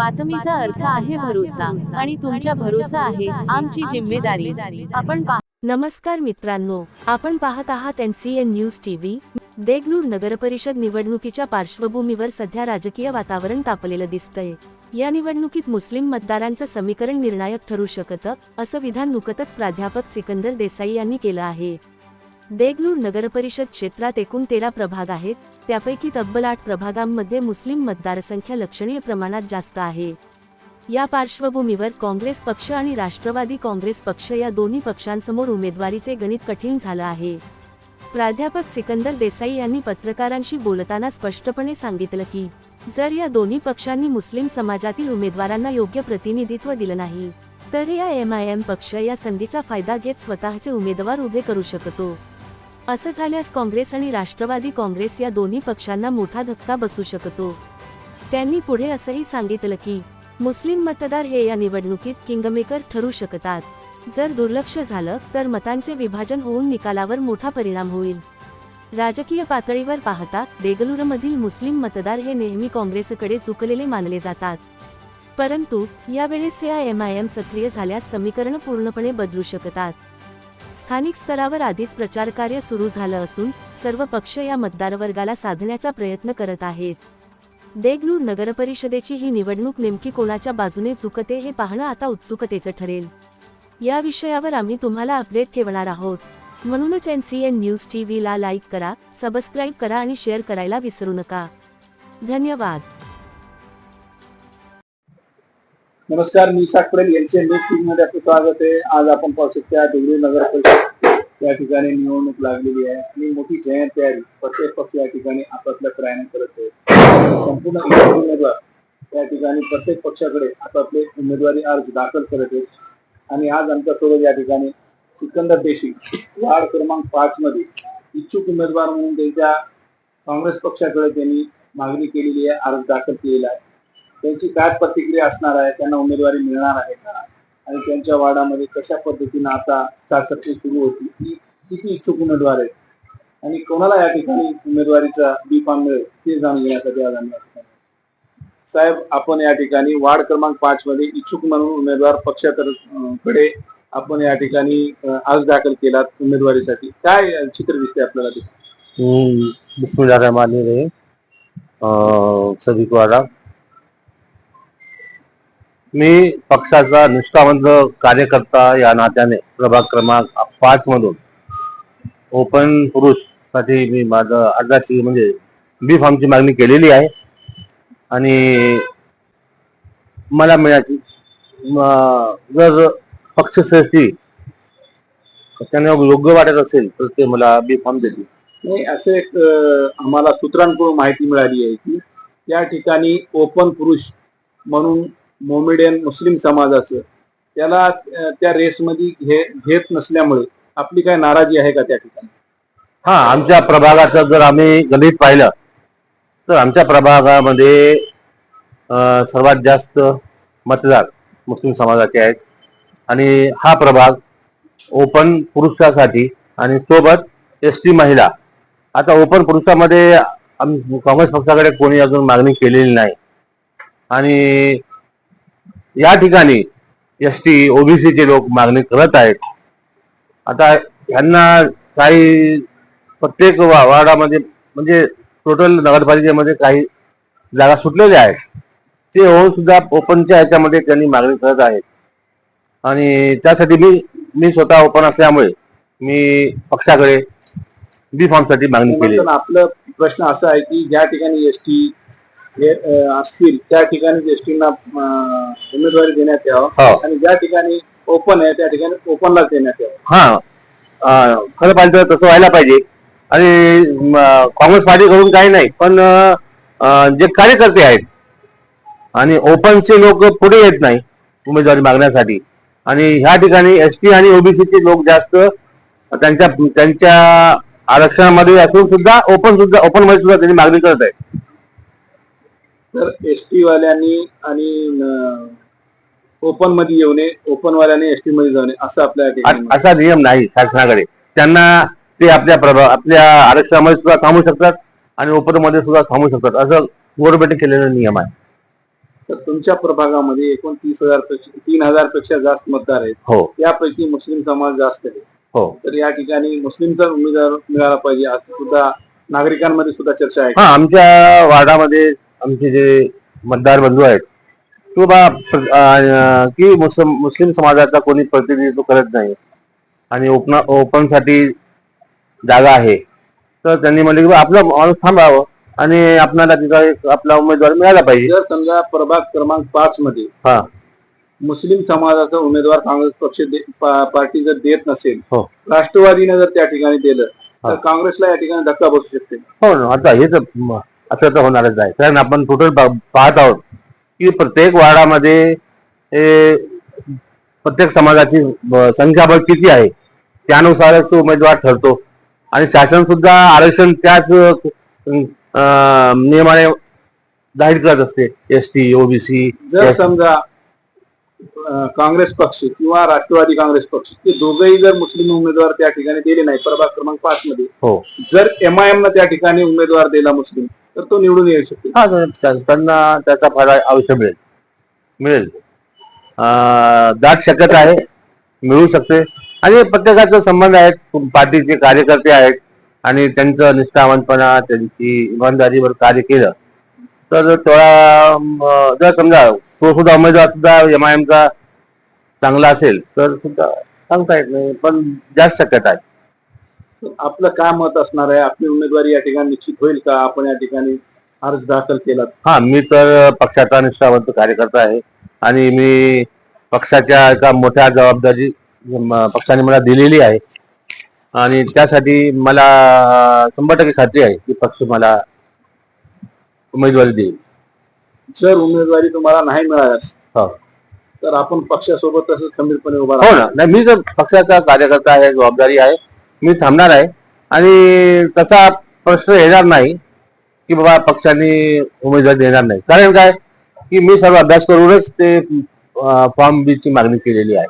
बातमीचा अर्थ आहे भरोसा आणि तुमच्या भरोसा आहे आमची जिम्मेदारी. आपण नमस्कार मित्रांनो आपण पाहत आहात N C N news TV Deglur नगरपरिषद निवडणुकीच्या पार्श्वभूमीवर सध्या राजकीय वातावरण तापलेलं दिसतंय. या निवडणुकीत मुस्लिम मतदारांचं समीकरण निर्णायक ठरू शकतं असं विधान नुकतच प्राध्यापक सिकंदर देसाई यांनी केलं आहे. देगलूर नगरपरिषद क्षेत्रात एकूण तेरा प्रभाग आहेत. त्यापैकी तब्बल आठ प्रभागांमध्ये मुस्लिम मतदारसंख्या लक्षणीय प्रमाणात जास्त आहे. या पार्श्वभूमीवर काँग्रेस पक्ष आणि राष्ट्रवादी काँग्रेस पक्ष या दोन्ही पक्षांसमोर उमेदवारीचे गणित कठीण झालं आहे. प्राध्यापक सिकंदर देसाई यांनी पत्रकारांशी बोलताना स्पष्टपणे सांगितलं की जर या दोन्ही पक्षांनी मुस्लिम समाजातील उमेदवारांना योग्य प्रतिनिधित्व दिलं नाही तर या एम आय एम पक्ष या संधीचा फायदा घेत स्वतःचे उमेदवार उभे करू शकतो. असं झाल्यास काँग्रेस आणि राष्ट्रवादी काँग्रेस या दोन्ही पक्षांना मोठा धक्का बसू शकतो. त्यांनी पुढे असंही सांगितलं की मुस्लिम मतदार हे या निवडणुकीत किंगमेकर ठरू शकतात. जर दुर्लक्ष झालं तर मतांचे विभाजन होऊन निकालावर मोठा परिणाम होईल. राजकीय पातळीवर पाहता देगलूरमधील मुस्लिम मतदार हे नेहमी काँग्रेसकडे झुकलेले मानले जातात. परंतु यावेळेस या एम आय एम सक्रिय झाल्यास समीकरण पूर्णपणे बदलू शकतात. स्थानिक स्तरावर आधीच प्रचार कार्य सुरू झालं असून सर्व पक्ष या मतदारवर्गाला साधण्याचा प्रयत्न करत आहेत. देगलूर नगरपरिषदेची ही निवडणूक नेमकी कोणाच्या बाजूने झुकते हे पाहणं आता उत्सुकतेचं ठरेल. या विषयावर आम्ही तुम्हाला अपडेट ठेवणार आहोत. म्हणूनच N C N news T व्हीला like करा सबस्क्राईब करा आणि शेअर करायला विसरू नका. धन्यवाद. नमस्कार मी साकपडेल यांचे न्यूज टीव्ही मध्ये आपलं स्वागत आहे. आज आपण पाहू शकता देगलूर नगर परिषद या ठिकाणी निवडणूक लागलेली आहे आणि मोठी जयंत तयारी प्रत्येक पक्ष या ठिकाणी आपापल्या प्रयाण करत आहे. संपूर्ण उमेदवार या ठिकाणी प्रत्येक पक्षाकडे आपापले उमेदवारी अर्ज दाखल करत आहेत. आणि आज आमच्यासोबत या ठिकाणी सिकंदर देशी वार्ड क्रमांक पाच मध्ये इच्छुक उमेदवार म्हणून त्यांच्या काँग्रेस पक्षाकडे त्यांनी मागणी केलेली आहे अर्ज दाखल केलेला आहे. त्यांची काय प्रतिक्रिया असणार आहे? त्यांना उमेदवारी मिळणार आहे का? आणि त्यांच्या वार्डामध्ये कशा पद्धतीनं आता चाचपणी सुरू होती? ती किती इच्छुक उमेदवार आहेत? आणि कोणाला या ठिकाणी उमेदवारीचा बी फॉर्म मिळेल ते जाणून घेण्यासाठी आज आम्ही साहेब आपण या ठिकाणी वार्ड क्रमांक पाच मध्ये इच्छुक म्हणून उमेदवार पक्षातर्फे आपण या ठिकाणी अर्ज दाखल केला उमेदवारीसाठी. काय चित्र दिसते आपल्याला ते बिस्मिल्लाहिर्रहमानिर्रहीम अं, सभी को मी पक्षाचा निष्ठावंत कार्यकर्ता या नात्याने प्रभाग क्रमांक पाच मधून ओपन पुरुषसाठी मी माझं अर्जाची म्हणजे बी फॉर्मची मागणी केलेली आहे. आणि मला मिळायची जर पक्षश्रेष्ठी त्यांना योग्य वाटत असेल तर ते मला बी फॉर्म देतील. नाही असं एक आम्हाला सूत्रांकडून माहिती मिळाली आहे की त्या ठिकाणी ओपन पुरुष म्हणून मोमेडियन मुस्लिम समाजाचं त्याला त्या रेसमध्ये घे घेत नसल्यामुळे आपली काय नाराजी आहे का त्या ठिकाणी? हा आमच्या प्रभागाचं जर आम्ही गणित पाहिलं तर आमच्या प्रभागामध्ये सर्वात जास्त मतदार मुस्लिम समाजाचे आहेत. आणि हा प्रभाग ओपन पुरुषासाठी आणि सोबत एस टी महिला. आता ओपन पुरुषामध्ये काँग्रेस पक्षाकडे कोणी अजून मागणी केलेली नाही. आणि या ठिकाणी एस टी ओबीसीचे लोक मागणी करत आहेत. आता यांना काही प्रत्येक वा- वार्डामध्ये म्हणजे टोटल नगरपालिकेमध्ये काही जागा सुटलेल्या आहेत. ते होऊन सुद्धा ओपनच्या ह्याच्यामध्ये त्यांनी मागणी करत आहेत. आणि त्यासाठी मी मी स्वतः ओपन असल्यामुळे मी पक्षाकडे बी फॉर्मसाठी मागणी केली पण आपलं प्रश्न असा आहे की ज्या ठिकाणी एस टी असतील त्या ठिकाणी एस टीना उमेदवारी देण्यात यावं. हो. आणि ज्या ठिकाणी ओपन आहे त्या ठिकाणी ओपनलाच देण्यात यावं. हा. अं, खरं पाहिजे तर तसं व्हायला पाहिजे. आणि म, काँग्रेस पार्टीकडून काही नाही पण अं, जे कार्यकर्ते आहेत आणि ओपनचे लोक पुढे येत नाही उमेदवारी मागण्यासाठी. आणि ह्या ठिकाणी एस टी आणि ओबीसीचे लोक जास्त त्यांच्या त्यांच्या आरक्षणामध्ये असून सुद्धा ओपन सुद्धा ओपनमध्ये सुद्धा त्यांनी मागणी करत आहेत. तर एस टी वाल्यांनी आणि ओपनमध्ये येऊ नये ओपन वाल्याने एस टी मध्ये जाऊ नये असं आपल्या असा नियम नाही शासनाकडे. त्यांना ते आपल्या प्रभा आपल्या आरक्षणामध्ये सुद्धा थांबू शकतात आणि ओपनमध्ये सुद्धा थांबू शकतात. असं गव्हर्नमेंटने केलेला नियम आहे. तर तुमच्या प्रभागामध्ये एकूण तीस हजारपेक्षा तीन हजारपेक्षा जास्त मतदार आहेत. हो. त्यापैकी मुस्लिम समाज जास्त आहे. हो. तर या ठिकाणी मुस्लिमचा उमेदवार मिळाला पाहिजे असं सुद्धा नागरिकांमध्ये सुद्धा चर्चा आहे. आमच्या वार्डामध्ये आमचे जे मतदार बंधू आहेत तो बा की मुस्लिम मुस्लिम समाजाचा कोणी प्रतिनिधित्व करत नाही आणि ओपन ओपनसाठी जागा आहे तर त्यांनी म्हणले की आपला माणूस थांबावं आणि आपल्याला तिथं एक आपला उमेदवार मिळाला पाहिजे जर समजा प्रभाग क्रमांक पाच मध्ये हा मुस्लिम समाजाचा उमेदवार काँग्रेस पक्ष पा- पार्टी जर देत नसेल हो. राष्ट्रवादीने जर त्या ठिकाणी दिलं तर. काँग्रेसला या ठिकाणी धक्का बसू शकते हो ना आता हे तर असं तर होणारच आहे. कारण आपण टोटल पाहत आहोत की प्रत्येक वार्डामध्ये प्रत्येक समाजाची संख्याबळ किती आहे त्यानुसारच उमेदवार ठरतो. आणि शासन सुद्धा आरक्षण त्याच नियमाने जाहीर करत असते. एस टी ओबीसी जर समजा काँग्रेस पक्ष किंवा राष्ट्रवादी काँग्रेस पक्ष ते दोघेही जर मुस्लिम उमेदवार त्या ठिकाणी दिले नाही प्रभाग क्रमांक पाच मध्ये हो. जर एमआयएम न त्या ठिकाणी उमेदवार दिला मुस्लिम तर तो निवडून येऊ शकतो. हा तर त्या- त्यांना त्याचा फायदा अवश्य मिळेल. मिळेल. अं, दाट शक्यता आहे मिळू शकते. आणि प्रत्येकाचा संबंध आहेत पार्टीचे कार्यकर्ते आहेत आणि त्यांचं निष्ठावंतपणा त्यांची इमानदारीवर कार्य केलं तर थोडा जर समजा तो सुद्धा उमेदवार सुद्धा एम आय एमचा चांगला असेल तर सुद्धा सांगता येत नाही पण जास्त शक्यता आहे. आपलं काय मत असणार आहे? आपली उमेदवारी या ठिकाणी निश्चित होईल का? आपण या ठिकाणी अर्ज दाखल केला. हा मी तर पक्षाचा निष्ठावंत कार्यकर्ता आहे आणि मी पक्षाच्या एका मोठ्या जबाबदारी पक्षाने मला दिलेली आहे. आणि त्यासाठी मला शंभर टक्के खात्री आहे की पक्ष मला उमेदवारी देईल. जर उमेदवारी तुम्हाला नाही मिळाल्यास हो. तर आपण पक्षासोबत तसंच खंबीरपणे उभा हो ना. नाही मी तर पक्षाचा कार्यकर्ता आहे जबाबदारी आहे. मी थांबणार आहे. आणि तसा प्रश्न येणार नाही की बाबा पक्षाने उमेदवारी देणार नाही. कारण काय? की मी सर्व अभ्यास करूनच ते फॉर्म बी ची मागणी केलेली आहे.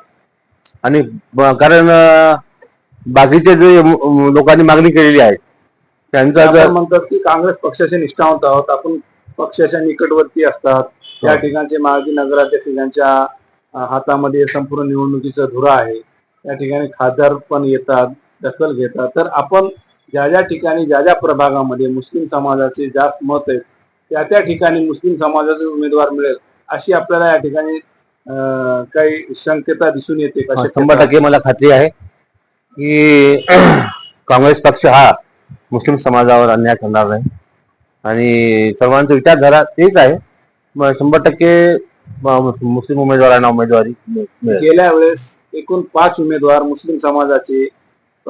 आणि कारण बाकीचे जे लोकांनी मागणी केलेली आहे त्यांचा जर म्हणतात की काँग्रेस पक्षाचे निष्ठावंत आहोत. आपण पक्षाच्या निकटवर्ती असतात. त्या हो. ठिकाणचे माजी नगराध्यक्ष ज्यांच्या हातामध्ये संपूर्ण निवडणुकीचा धुरा आहे त्या ठिकाणी खासदार पण येतात. दखल घेतात. तर आपण ज्या ज्या ठिकाणी ज्या ज्या प्रभागामध्ये मुस्लिम समाजाचे जास्त मत आहेत त्या त्या ठिकाणी मुस्लिम समाजाचे उमेदवार मिळेल अशी आपल्याला या ठिकाणी काही शंक्यता दिसून येते का? शंभर टक्के मला खात्री आहे की काँग्रेस पक्ष हा मुस्लिम समाजावर अन्याय करणार नाही. आणि सर्वांचा विचारधारा तेच आहे. शंभर टक्के मुस्लिम उमेदवारांना उमेदवारी मिळेल. गेल्या वेळेस एकूण पाच उमेदवार मुस्लिम समाजाचे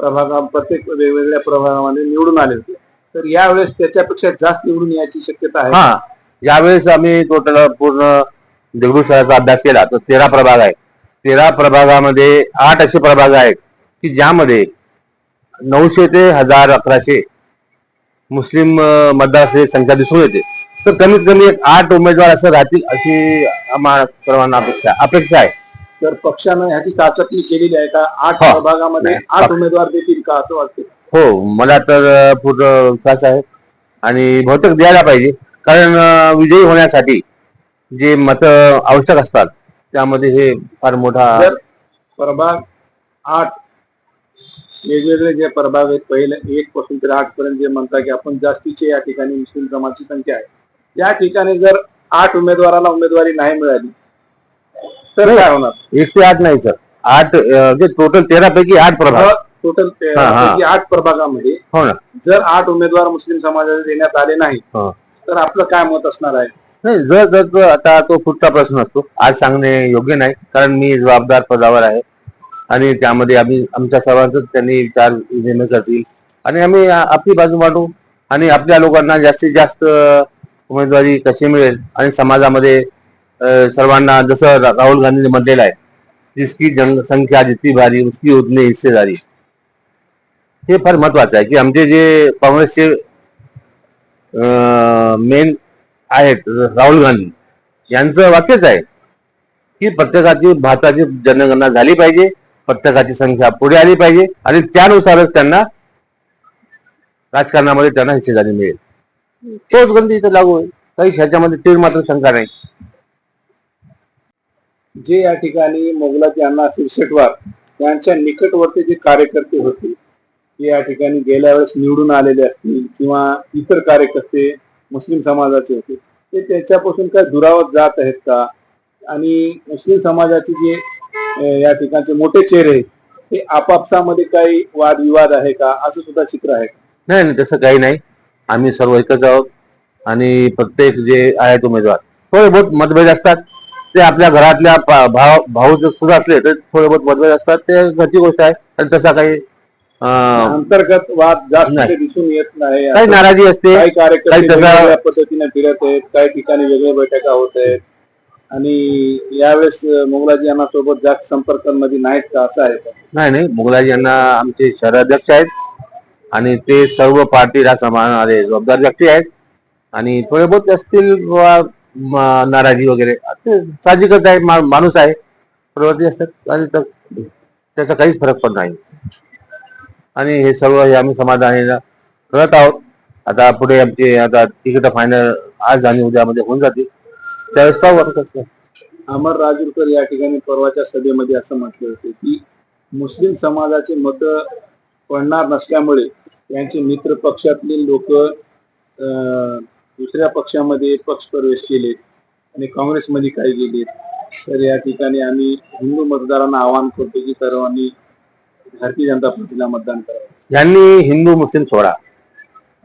प्रभागा प्रत्येक वेगवेगळ्या प्रभागामध्ये निवडून आले होते. तर यावेळेस त्याच्यापेक्षा जास्त निवडून यायची शक्यता आहे? हा. यावेळेस आम्ही टोटल पूर्ण देगलूर शहराचा अभ्यास केला. तर तेरा प्रभाग आहे तेरा प्रभागामध्ये आठ असे प्रभाग आहेत की ज्यामध्ये नऊशे ते हजार अकराशे मुस्लिम अं, संख्या दिसून येते. तर कमीत कमी एक आठ उमेदवार असं राहतील अशी आम्हाला सर्वांना अपेक्षा अपेक्षा आहे. तर पक्षानं ह्याची चाचपणी केलेली आहे का? आठ हा. प्रभागामध्ये नाही, आठ पक्ष- उमेदवार देतील का असं वाटतं हो मला तर अं, पूर्ण विश्वास आहे. आणि बहुतेक द्यायला पाहिजे. कारण अं, विजयी होण्यासाठी जे मत आवश्यक असतात त्यामध्ये हे फार मोठा जर प्रभाग आठ वेगवेगळे जे प्रभाग आहेत पहिले एक पासून ते आठ पर्यंत जे म्हणता की आपण जास्तीचे या ठिकाणी मुस्लिम समाजाची संख्या आहे. त्या ठिकाणी जर आठ उमेदवाराला उमेदवारी नाही मिळाली तर काय होणार? एक ते आठ नाही सर. आठ टोटल तेरा पैकी आठ प्रभाग. टोटल हा, हा. आठ प्रभागामध्ये हो ना. जर आठ उमेदवार मुस्लिम समाजाला देण्यात आले नाही हा. तर आपलं काय मत असणार आहे? नाही जर जर आता तो पुढचा प्रश्न असतो आज सांगणे योग्य नाही कारण मी जबाबदार पदावर आहे. आणि त्यामध्ये आम्ही आमच्या सर्वांचं त्यांनी विचार करतील. आणि आम्ही आपली बाजू मांडू. आणि आपल्या लोकांना जास्तीत जास्त उमेदवारी कशी मिळेल? आणि समाजामध्ये सर्वांना जसं राहुल गांधीने म्हटलेलं आहे जिसकी जनसंख्या जितकी भारी उसकी उतनी हिस्सेदारी. हे फार महत्वाचं आहे की आमचे जे काँग्रेसचे मेन आहेत राहुल गांधी यांचं वाक्यच आहे की प्रत्येकाची भारताची जनगणना झाली पाहिजे प्रत्येकाची संख्या पुढे आली पाहिजे आणि त्यानुसारच त्यांना राजकारणामध्ये त्यांना हिस्सेदारी मिळेल. तोच गंधी इथं लागू आहे काही ह्याच्यामध्ये तीळ मात्र शंका नाही. जे या ठिकाणी मोगलाचे अण्णा शिरशेटवार यांच्या निकटवर्ती जे कार्यकर्ते होते ते या ठिकाणी गेल्या वेळेस निवडून आलेले असतील किंवा इतर कार्यकर्ते मुस्लिम समाजाचे होते ते त्याच्यापासून काय दुरावत जात आहेत का? आणि मुस्लिम समाजाचे जे या ठिकाणचे मोठे चेहरे आहेत, ते आपापसामध्ये काही वादविवाद आहे का? असं सुद्धा चित्र आहे नाही नाही तसं काही नाही. आम्ही सर्व एकच आहोत आणि प्रत्येक जे आहेत उमेदवार थोडे बहुत मतभेद असतात. ते आपल्या घरातल्या भाव भाऊ जर सुद्धा असले तर थोडे बहुत मतभेद असतात ते घरची गोष्ट आहे. आणि तसा काही अंतर्गत वाद जास्त. दिसून येत नाही. काही नाराजी असते काही तसा- पद्धतीने फिरत आहेत काही ठिकाणी वेगळ्या बैठका होत आहेत. आणि यावेळेस मोगलाजी यांना सोबत जास्त संपर्कांमध्ये नाहीत का? असं आहे नाही नाही. मुगलाजी यांना आमचे शहराध्यक्ष आहेत. आणि ते सर्व पार्टीला सांभाळणारे जबाबदार व्यक्ती आहेत. आणि थोडे बहुत असतील नाराजी वगैरे. ते साहजिकच आहे माणूस आहे. प्रवृत्ती असतात आणि त्याचा काहीच फरक पण नाही. आणि हे सर्व हे आम्ही समाधानाने करत आहोत. आता पुढे आमचे आता तिकीट फायनल आज आणि उद्यामध्ये होऊन जातील. त्यावेळेस पाहू आता कसं अमर राजूरकर या ठिकाणी परवाच्या सभेमध्ये असं म्हटले होते की मुस्लिम समाजाचे मत पडणार नसल्यामुळे त्यांचे मित्र पक्षातले लोक दुसऱ्या पक्षामध्ये पक्ष प्रवेश केले आणि काँग्रेसमध्ये काही गेले तर या ठिकाणी आम्ही हिंदू मतदारांना आवाहन करतो की सर्वांनी भारतीय जनता पार्टीला मतदान करावं. यांनी हिंदू मुस्लिम सोडा.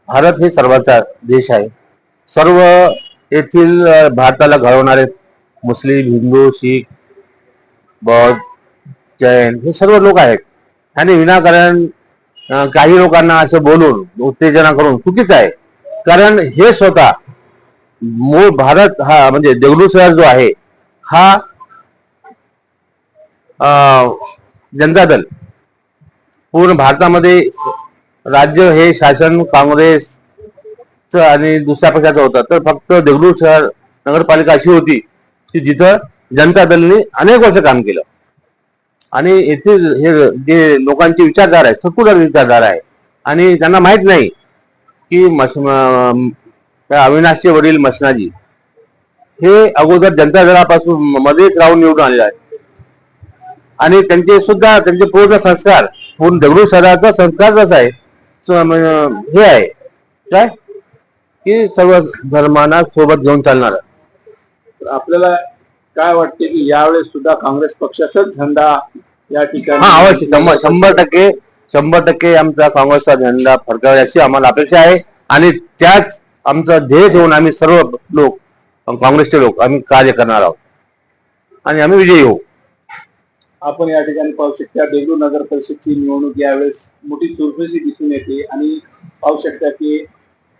भारत हे सर्वांचा देश आहे. सर्व येथील भारताला घडवणारे मुस्लिम हिंदू शीख बौद्ध जैन हे सर्व लोक आहेत. आणि विनाकारण काही लोकांना असं बोलून उत्तेजना करून चुकीचं आहे. कारण हे स्वतः मूळ भारत हा म्हणजे देगलूर शहर जो आहे हा जनता दल पूर्ण भारतामध्ये राज्य हे शासन काँग्रेस आणि दुसऱ्या पक्षाचं होतं. तर फक्त देगलूर शहर नगरपालिका अशी होती की जिथं जनता दलने अनेक वर्ष काम केलं. आणि येथील हे जे लोकांचे विचारधारा आहे सकुलर विचारधारा आहे आणि त्यांना माहीत नाही की मस अविनाशचे वडील मसनाजी हे अगोदर जनता दलापासून मध्येच राहून निवडून आलेले आहेत. आणि त्यांचे सुद्धा त्यांचे पूर्ण संस्कार पूर्ण दगडू शहराचा संस्कार कसा आहे हे आहे. काय? की सर्व धर्मांना सोबत घेऊन चालणार आपल्याला काय वाटते की यावेळेस सुद्धा काँग्रेस पक्षाचाच झेंडा या ठिकाणी हा शंभर शंभर टक्के शंभर टक्के आमचा काँग्रेसचा झेंडा फडकावा अशी आम्हाला अपेक्षा आहे. आणि त्याच आमचा ध्येय ठेवून आम्ही सर्व लोक काँग्रेसचे लोक आम्ही कार्य करणार आहोत. आणि आम्ही विजयी होऊ. आपण या ठिकाणी पाहू शकता देगलूर नगर परिषदची निवडणूक यावेळेस मोठी चुरफेसी दिसून येते आणि पाहू शकता की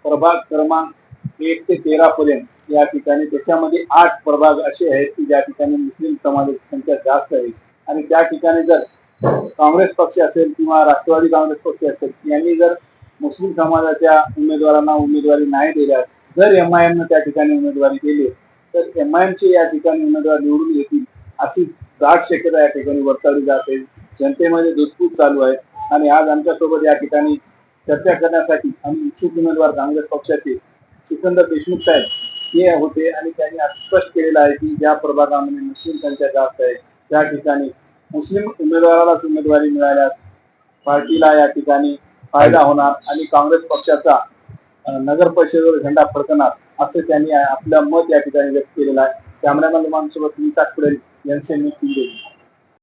प्रभाग क्रमांक एक ते तेरा पर्यंत या ठिकाणी त्याच्यामध्ये आठ प्रभाग असे आहेत की ज्या ठिकाणी मुस्लिम समाजाची संख्या जास्त आहे. आणि त्या ठिकाणी जर काँग्रेस पक्ष असेल किंवा राष्ट्रवादी काँग्रेस पक्ष असेल यांनी जर मुस्लिम समाजाच्या उमेदवारांना उमेदवारी नाही दिल्या जर एम आय एमनं त्या ठिकाणी उमेदवारी दिली तर एम आय एमचे या ठिकाणी उमेदवार निवडून येतील अशी दाट शक्यता या ठिकाणी वर्तवली जाते. जनतेमध्ये दुधपूत चालू आहे आणि आज आमच्यासोबत या ठिकाणी चर्चा करण्यासाठी आम्ही इच्छुक उमेदवार काँग्रेस पक्षाचे सिकंदर देशमुख साहेब हे होते आणि त्यांनी स्पष्ट केलेलं आहे की ज्या प्रभागामध्ये मुस्लिम संख्या जास्त आहे त्या ठिकाणी मुस्लिम उमेदवारालाच उमेदवारी मिळाल्यास पार्टीला या ठिकाणी फायदा होणार आणि काँग्रेस पक्षाचा नगर परिषदेवर झेंडा फडकणार असं त्यांनी आपलं मत या ठिकाणी व्यक्त केलेलं आहे. कॅमेरामॅन सोबत मी सातपुडे यांचे मी